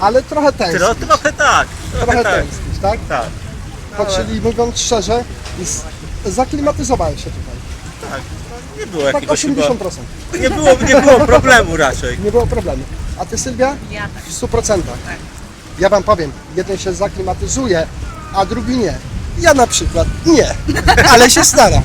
Ale trochę tęsknisz. Tro, trochę tak, trochę, Trochę tak. tęsknisz, tak? Tak, To czyli mówiąc szczerze, z- zaklimatyzowałeś się tutaj. tak. Nie było Tak jakiegoś 80%. chyba, nie było, nie było problemu raczej. Nie było problemu. A ty Sylwia? Ja tak. W 100%. Ja wam powiem, jeden się zaklimatyzuje, a drugi nie. Ja na przykład nie, ale się staram.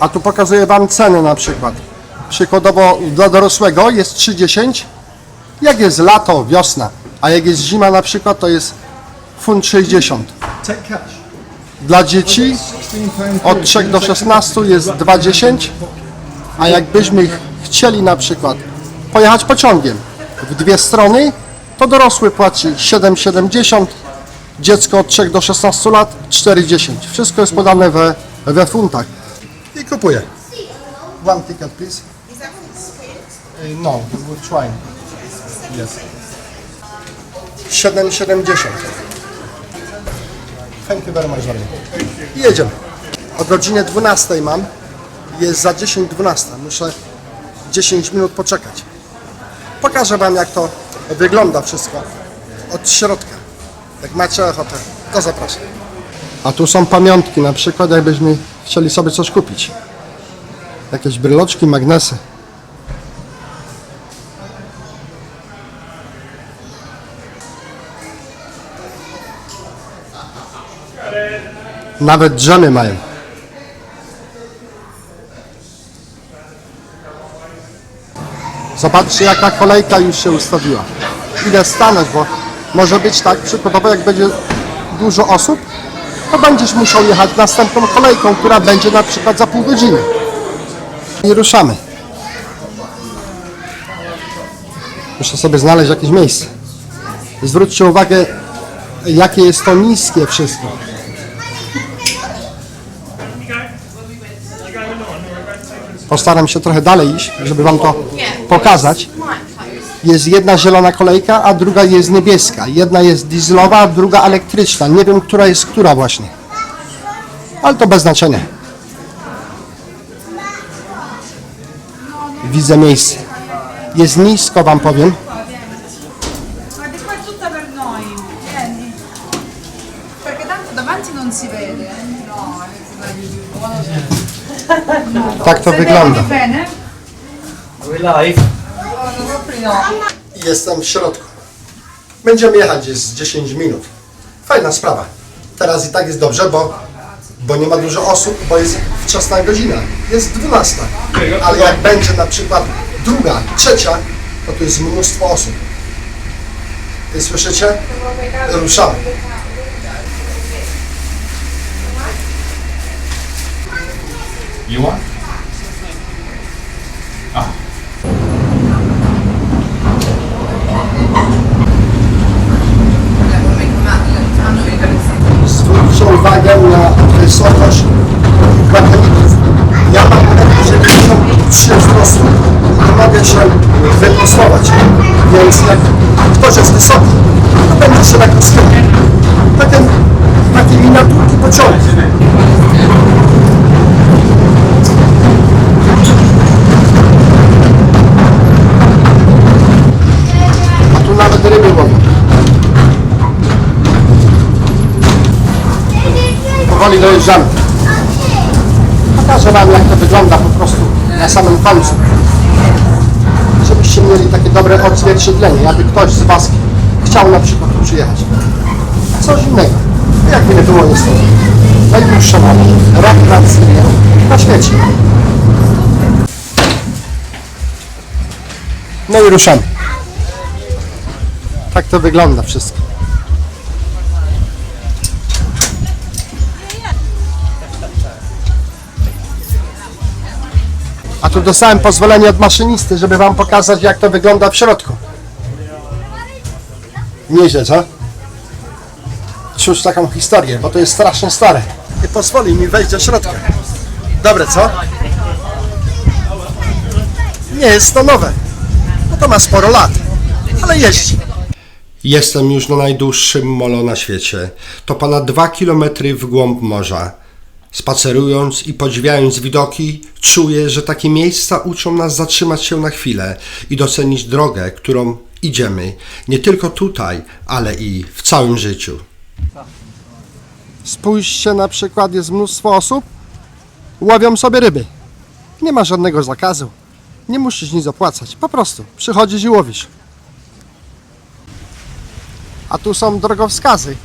A tu pokazuję wam ceny na przykład. Przykładowo dla dorosłego jest 3,10 jak jest lato, wiosna, a jak jest zima na przykład, to jest funt 60. Dla dzieci od 3 do 16 jest 2,10, a jakbyśmy ch- chcieli na przykład pojechać pociągiem w dwie strony, to dorosły płaci 7,70, dziecko od 3 do 16 lat 4,10. Wszystko jest podane we, we funtach. I kupuję. One ticket please. Uh, No, we're trying. Jest. 7,70. Thank you very much, jedziemy. O godzinie 12 mam. Jest za 10.12. Muszę 10 minut poczekać. Pokażę Wam, jak to wygląda wszystko od środka. Jak macie ochotę, to zapraszam. A tu są pamiątki, na przykład jakbyśmy chcieli sobie coś kupić. Jakieś bryloczki, magnesy. Nawet drzemy mają. Zobaczcie jaka kolejka już się ustawiła. Idę stanąć, bo może być tak, przykładowo jak będzie dużo osób, to będziesz musiał jechać następną kolejką, która będzie na przykład za pół godziny. I ruszamy. Muszę sobie znaleźć jakieś miejsce. Zwróćcie uwagę, jakie jest to niskie wszystko. Postaram się trochę dalej iść, żeby Wam to pokazać. Jest jedna zielona kolejka, a druga jest niebieska. Jedna jest dieslowa, a druga elektryczna. Nie wiem, która jest która właśnie. Ale to bez znaczenia. Widzę miejsce. Jest nisko, Wam powiem. Tak to wygląda. We live. No. Jestem w środku. Będziemy jechać jest 10 minut. Fajna sprawa. Teraz i tak jest dobrze, bo, bo nie ma dużo osób, bo jest wczesna godzina. Jest 12. Ale jak będzie na przykład druga, trzecia, to tu jest mnóstwo osób. Wy słyszycie? Ruszamy. You want? Zwróćcie uwagę wysokość mechaników. Ja mam 73 wzrostu i nie mogę się wyprostować. Więc jak ktoś jest wysoki, to będzie się tak schylał. Takie, takie miniaturki pociągu. Pokażę Wam jak to wygląda po prostu na samym końcu. Żebyście mieli takie dobre odzwierciedlenie, jakby ktoś z Was chciał na przykład tu przyjechać. Coś innego. Jakby nie było niestety. Najdłuższa mowa rekreacyjna na świecie. No i ruszamy. Tak to wygląda wszystko. Tu dostałem pozwolenie od maszynisty, żeby wam pokazać jak to wygląda w środku. Nieźle, co? Cóż taką historię, bo to jest strasznie stare. Nie pozwoli mi wejść do środka. Dobre, co? Nie jest to nowe. No to ma sporo lat, ale jeździ. Jestem już na najdłuższym molo na świecie. To ponad 2 km w głąb morza. Spacerując i podziwiając widoki, czuję, że takie miejsca uczą nas zatrzymać się na chwilę i docenić drogę, którą idziemy, nie tylko tutaj, ale i w całym życiu. Spójrzcie, na przykład jest mnóstwo osób, łowią sobie ryby. Nie ma żadnego zakazu. Nie musisz nic opłacać. Po prostu przychodzisz i łowisz. A tu są drogowskazy,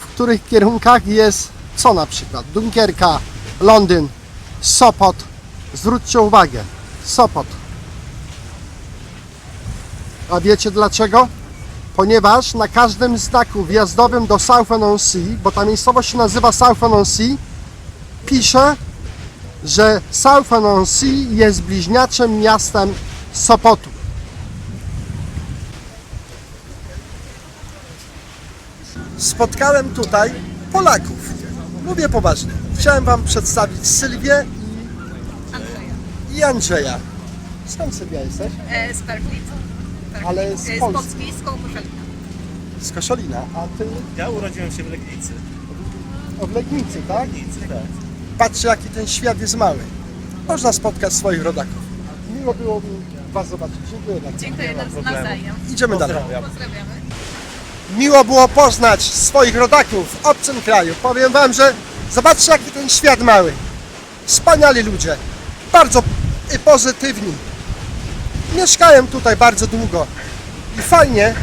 w których kierunkach jest co na przykład? Dunkierka, Londyn, Sopot. Zwróćcie uwagę, Sopot. A wiecie dlaczego? Ponieważ na każdym znaku wjazdowym do Southend-on-Sea, bo ta miejscowość się nazywa Southend-on-Sea, pisze, że Southend-on-Sea jest bliźniaczym miastem Sopotu. Spotkałem tutaj Polaków. Mówię poważnie. Chciałem Wam przedstawić Sylwię i, i Andrzeja. Skąd Sylwia jesteś? E, z Perflit. Ale z E, z Polski. Polski, z koło Koszalina. Z Koszalina, a Ty Ja urodziłem się w Legnicy. od Legnicy, tak? Legnicy, tak. Patrzcie, jaki ten świat jest mały. Można spotkać swoich rodaków. Miło było mi Was zobaczyć. Dziękuję bardzo. Dziękuję nas, problemu. nawzajem. Idziemy dalej. Pozdrawiam. Pozdrawiamy. Miło było poznać swoich rodaków w obcym kraju. Powiem Wam, że zobaczcie, jaki ten świat mały. Wspaniali ludzie. Bardzo pozytywni. Mieszkałem tutaj bardzo długo. I fajnie,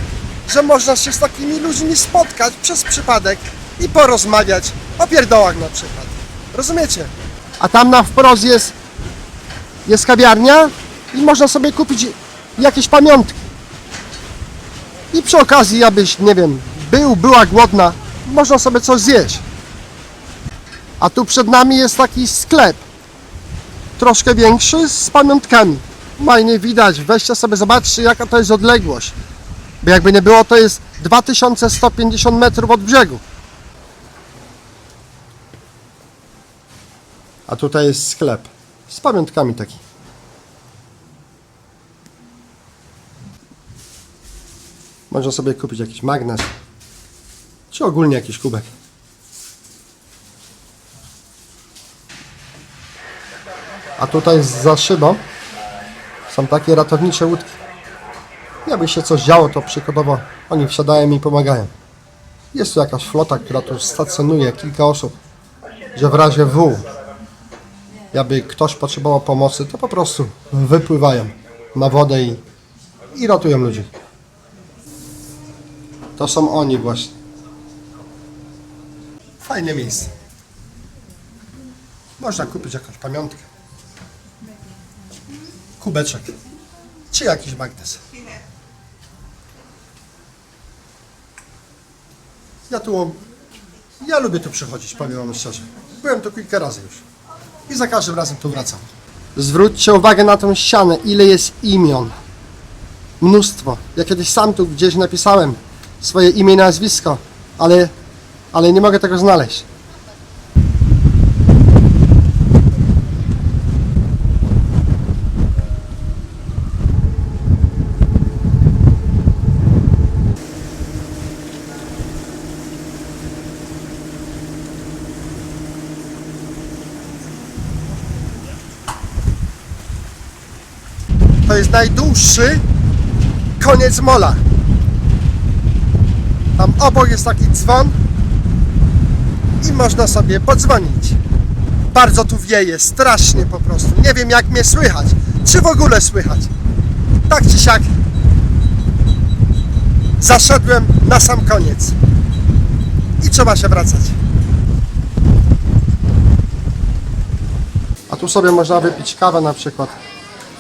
że można się z takimi ludźmi spotkać przez przypadek i porozmawiać o pierdołach na przykład. Rozumiecie? A tam na wprost jest, jest kawiarnia i można sobie kupić jakieś pamiątki. I przy okazji, abyś, nie wiem, był, była głodna, można sobie coś zjeść. A tu przed nami jest taki sklep. Troszkę większy z pamiątkami. Fajnie widać, weźcie sobie, zobaczcie jaka to jest odległość. Bo jakby nie było, to jest 2150 metrów od brzegu. A tutaj jest sklep z pamiątkami taki. Można sobie kupić jakiś magnes, czy ogólnie jakiś kubek. A tutaj za szybą są takie ratownicze łódki. Jakby się coś działo, to przykładowo oni wsiadają i pomagają. Jest tu jakaś flota, która tu stacjonuje, kilka osób, że w razie W, jakby ktoś potrzebował pomocy, to po prostu wypływają na wodę i, i ratują ludzi. To są oni właśnie. Fajne miejsce. Można kupić jakąś pamiątkę. Kubeczek. Czy jakiś magnes. Ja tu... Ja lubię tu przychodzić, powiem wam szczerze. Byłem tu kilka razy już. I za każdym razem tu wracam. Zwróćcie uwagę na tą ścianę, ile jest imion. Mnóstwo. Ja kiedyś sam tu gdzieś napisałem swoje imię i nazwisko, ale, ale nie mogę tego znaleźć. To jest najdłuższy koniec mola. Tam obok jest taki dzwon i można sobie podzwonić. Bardzo tu wieje, strasznie po prostu. Nie wiem jak mnie słychać, czy w ogóle słychać. Tak czy siak zaszedłem na sam koniec i trzeba się wracać. A tu sobie można wypić kawę na przykład,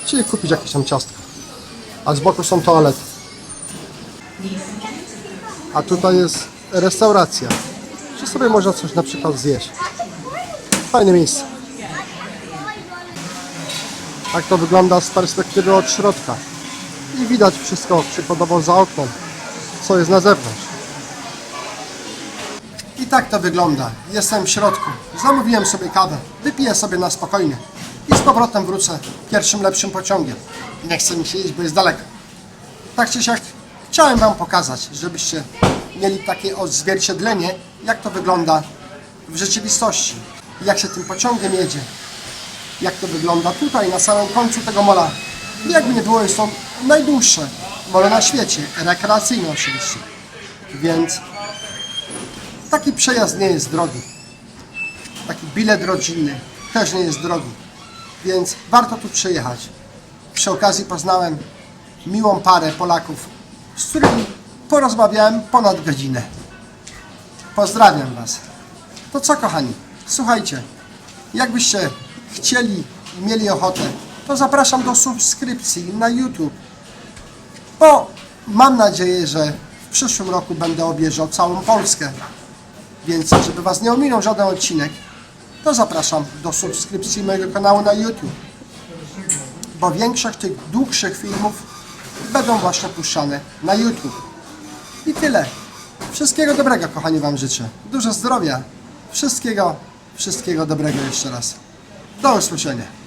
czyli kupić jakieś tam ciastko. A z boku są toalety. A tutaj jest restauracja. Czy sobie można coś na przykład zjeść. Fajne miejsce. Tak to wygląda z perspektywy od środka. I widać wszystko przykładowo za oknem, co jest na zewnątrz. I tak to wygląda. Jestem w środku. Zamówiłem sobie kawę. Wypiję sobie na spokojnie. I z powrotem wrócę pierwszym lepszym pociągiem. Nie chce mi się iść, bo jest daleko. Tak czy siak Chciałem Wam pokazać, żebyście mieli takie odzwierciedlenie, jak to wygląda w rzeczywistości. Jak się tym pociągiem jedzie. Jak to wygląda tutaj, na samym końcu tego mola. Jakby nie było, jest to najdłuższe molo na świecie. Rekreacyjne oczywiście. Więc taki przejazd nie jest drogi. Taki bilet rodzinny też nie jest drogi. Więc warto tu przyjechać. Przy okazji poznałem miłą parę Polaków, z którymi porozmawiałem ponad godzinę. Pozdrawiam Was. To co, kochani? Słuchajcie, jakbyście chcieli i mieli ochotę, to zapraszam do subskrypcji na YouTube. Bo mam nadzieję, że w przyszłym roku będę objeżdżał całą Polskę. Więc, żeby Was nie ominął żaden odcinek, to zapraszam do subskrypcji mojego kanału na YouTube. Bo większość tych dłuższych filmów będą właśnie puszczane na YouTube. I tyle. Wszystkiego dobrego, kochani, Wam życzę. Dużo zdrowia. Wszystkiego, wszystkiego dobrego jeszcze raz. Do usłyszenia.